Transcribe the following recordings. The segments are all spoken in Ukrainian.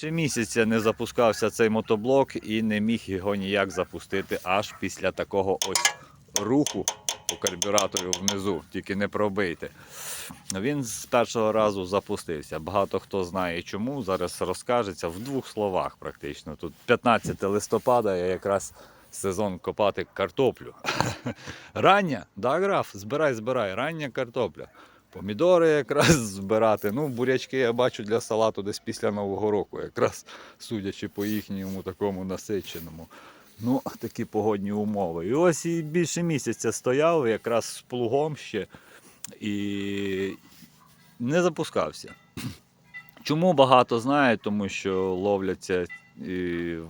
Ще місяця не запускався цей мотоблок і не міг його ніяк запустити аж після такого ось руху по карбюратору внизу, тільки не пробийте. Він з першого разу запустився. Багато хто знає чому. Зараз розкажеться в двох словах практично. Тут 15 листопада я якраз сезон копати картоплю. Рання, да, граф, збирай, збирай, рання картопля. Помідори якраз збирати. Ну, бурячки я бачу для салату десь після Нового року, якраз судячи по їхньому такому насиченому. Ну, такі погодні умови. І ось і більше місяця стояв, якраз з плугом ще і не запускався. Чому багато знають? Тому що ловляться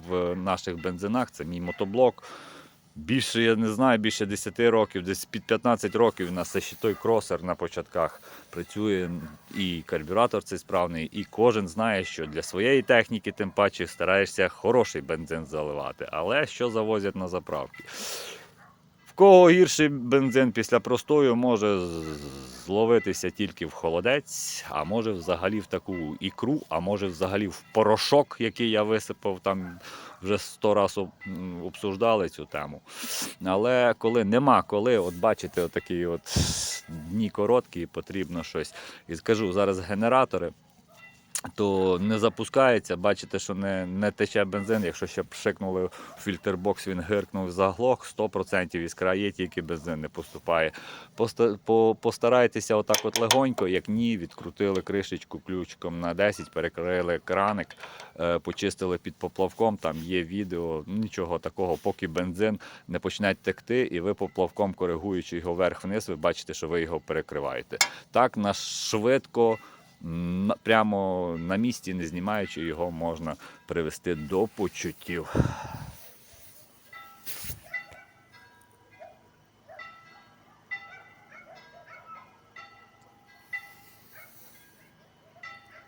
в наших бензинах, це мій мотоблок. Більше, я не знаю, більше 10 років, десь під 15 років у нас ще той кросер на початках працює, і карбюратор цей справний, і кожен знає, що для своєї техніки, тим паче, стараєшся хороший бензин заливати. Але що завозять на заправки? В кого гірший бензин після простою може зловитися тільки в холодець, а може взагалі в таку ікру, а може взагалі в порошок, який я висипав там вже сто разів обсуждали цю тему. Але коли нема коли, от бачите, отакі от дні короткі, потрібно щось. І скажу, зараз генератори. То не запускається, бачите, що не, не тече бензин. Якщо ще пшикнули в фільтрбокс, він гиркнув заглох, 100% іскра є, тільки бензин не поступає. Постарайтеся отак от легонько, як ні, відкрутили кришечку ключиком на 10, перекрили краник, е, почистили під поплавком, там є відео, нічого такого, поки бензин не почне текти, і ви поплавком, коригуючи його вверх-вниз, ви бачите, що ви його перекриваєте. Так на швидко. Прямо на місці, не знімаючи його, можна привести до почуттів.